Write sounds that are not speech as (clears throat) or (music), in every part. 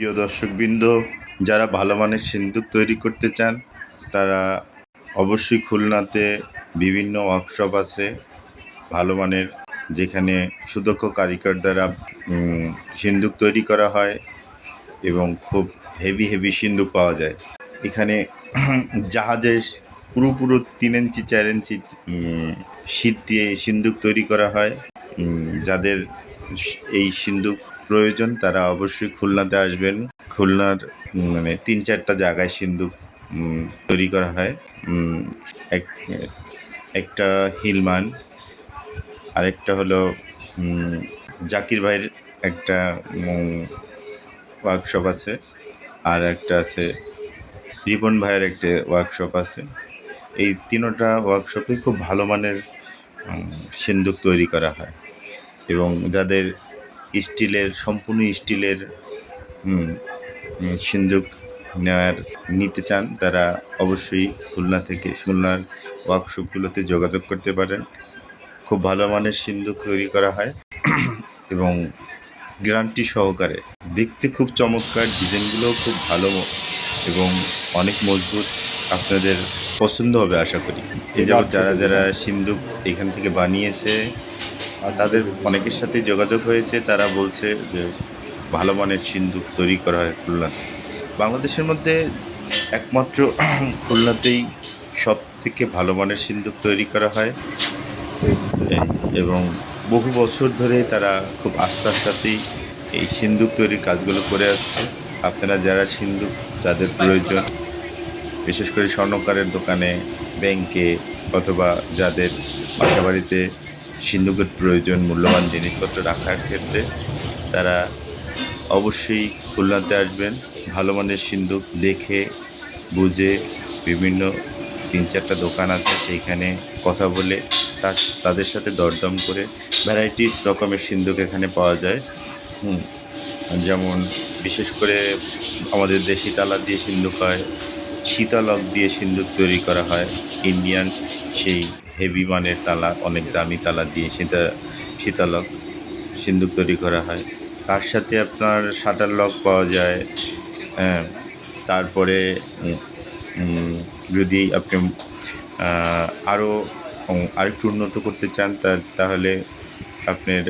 প্রিয় দর্শকবৃন্দ, যারা ভালো মানের সিন্দুক তৈরি করতে চান, তারা অবশ্যই খুলনাতে বিভিন্ন ওয়ার্কশপ আছে। ভালো মানের যেখানে সুদক্ষ কারিগর দ্বারা সিন্দুক তৈরি করা হয় এবং খুব হেভি হেভি সিন্দুক পাওয়া যায়। এখানে (clears throat) জাহাজের পুরো পুরো তিন ইঞ্চি, চার ইঞ্চি শীত দিয়ে সিন্দুক তৈরি করা হয়। যাদের এই সিন্দুক প্রয়োজন তারা অবশ্যই খুলনাতে আসবেন। খুলনার মানে তিন চারটা জায়গায় সিন্দুক তৈরি করা হয়। এক একটা হিলমান আরেকটা হলো জাকির ভাইয়ের একটা ওয়ার্কশপ আছে। আর একটা আছে রিপন ভাইয়ের একটা ওয়ার্কশপ আছে। এই তিনোটা ওয়ার্কশপে খুব ভালো মানের উম, সিন্দুক তৈরি করা হয়। এবং যাদের স্টিলের, সম্পূর্ণ স্টিলের সিন্দুক নেওয়ার নিতে চান, তারা অবশ্যই খুলনা থেকে, খুলনার ওয়ার্কশপগুলোতে যোগাযোগ করতে পারেন। খুব ভালো মানের সিন্দুক তৈরি করা হয় (clears throat) এবং গ্যারান্টি সহকারে। দেখতে খুব চমৎকার, ডিজাইনগুলোও খুব ভালো এবং অনেক মজবুত। আপনাদের পছন্দ হবে আশা করি। যাবৎ যারা যারা সিন্দুক এখান থেকে বানিয়েছে তাদের অনেকের সাথে যোগাযোগ হয়েছে, তারা বলছে যে ভালো মানের সিন্দুক তৈরি করা হয় খুলনা। বাংলাদেশের মধ্যে একমাত্র (clears throat) খুলনাতেই সব থেকে ভালো মানের সিন্দুক তৈরি করা হয়। এবং বহু বছর ধরে তারা খুব আস্থার সাথেই এই সিন্দুক তৈরির কাজগুলো করে আসছে। আপনারা যারা সিন্দুক, যাদের প্রয়োজন, বিশেষ করে স্বর্ণকারের দোকানে, ব্যাংকে অথবা যাদের বাসাবাড়িতে সিন্দুকের প্রয়োজন মূল্যবান জিনিসপত্র রাখার ক্ষেত্রে তারা অবশ্যই খুলনাতে আসবেন। ভালো মানের সিন্দুক দেখে, বুঝে বিভিন্ন তিন চারটা দোকান আছে সেইখানে কথা বলে তার তাদের সাথে দরদম করে ভ্যারাইটিস রকমের সিন্দুক এখানে পাওয়া যায়। হুম, যেমন বিশেষ করে আমাদের দেশি তালা দিয়ে সিন্দুক হয়, শীতালক দিয়ে সিন্দুক তৈরি করা হয় ইন্ডিয়ান সেই হেভি মানের তালা, অনেক দামি তালা দিয়ে সীতা শীতালক সিন্দুক তৈরি করা হয়। তার সাথে আপনার শাটার লক পাওয়া যায়। হ্যাঁ তারপরে যদি আপনি আরও আরেকটু উন্নত করতে চান তাহলে আপনার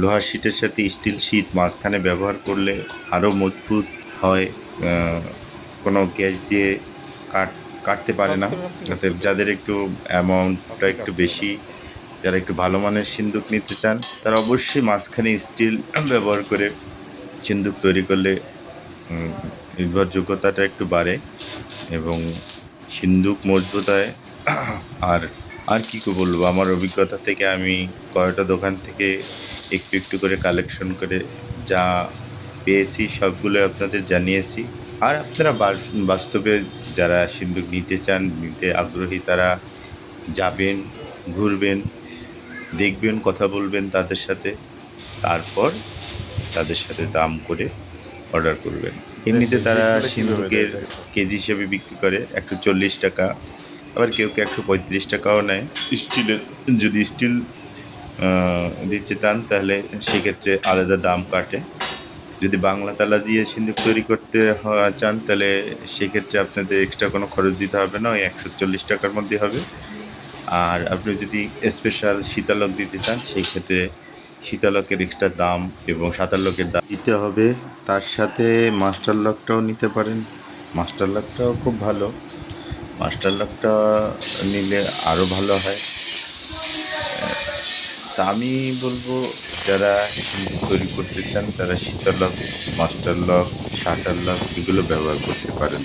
লোহার শিটের সাথে স্টিল শিট মাঝখানে ব্যবহার করলে আরও মজবুত হয়। কোনো গ্যাস দিয়ে কাট কাটতে পারে না। যাদের একটু অ্যামাউন্টটা একটু বেশি যারা একটু ভালো মানের সিন্দুক নিতে চান তারা অবশ্যই মাঝখানে স্টিল ব্যবহার করে সিন্দুক তৈরি করলে নির্ভরযোগ্যতাটা একটু বাড়ে এবং সিন্দুক মজবুত হয় আর আর কী কী বলব? আমার অভিজ্ঞতা থেকে আমি কয়টা দোকান থেকে একটু একটু করে কালেকশন করে যা পেয়েছি সবগুলো আপনাদের জানিয়েছি। আর আপনারা বাস্তবে যারা সিন্দুক নিতে চান নিতে আগ্রহী তারা যাবেন ঘুরবেন দেখবেন কথা বলবেন তাদের সাথে। তারপর তাদের সাথে দাম করে অর্ডার করবেন। এমনিতে তারা সিন্দুকের কেজি হিসেবে বিক্রি করে একশো চল্লিশ টাকা আবার কেউ কেউ একশো পঁয়ত্রিশ টাকাও নেয়। স্টিলের যদি স্টিল দিতে চান তাহলে সেক্ষেত্রে আলাদা দাম কাটে। যদি বাংলা তালা দিয়ে সিন্দুক তৈরি করতে চান, তাহলে সেক্ষেত্রে আপনাদের এক্সট্রা কোনো খরচ দিতে হবে না, ওই একশো চল্লিশ টাকার মধ্যে হবে। আর আপনি যদি স্পেশাল শীতালক দিতে চান সেই ক্ষেত্রে শীতালকের এক্সট্রা দাম এবং সাতালকের দাম দিতে হবে। তার সাথে মাস্টার লকটাও নিতে পারেন। মাস্টার লকটাও খুব ভালো। মাস্টার লকটা নিলে আরও ভালো হয়। তা আমি বলব যারা তৈরি করতে চান, তারা Sheetal lock, master lock, shutter lock, এগুলো ব্যবহার করতে পারেন।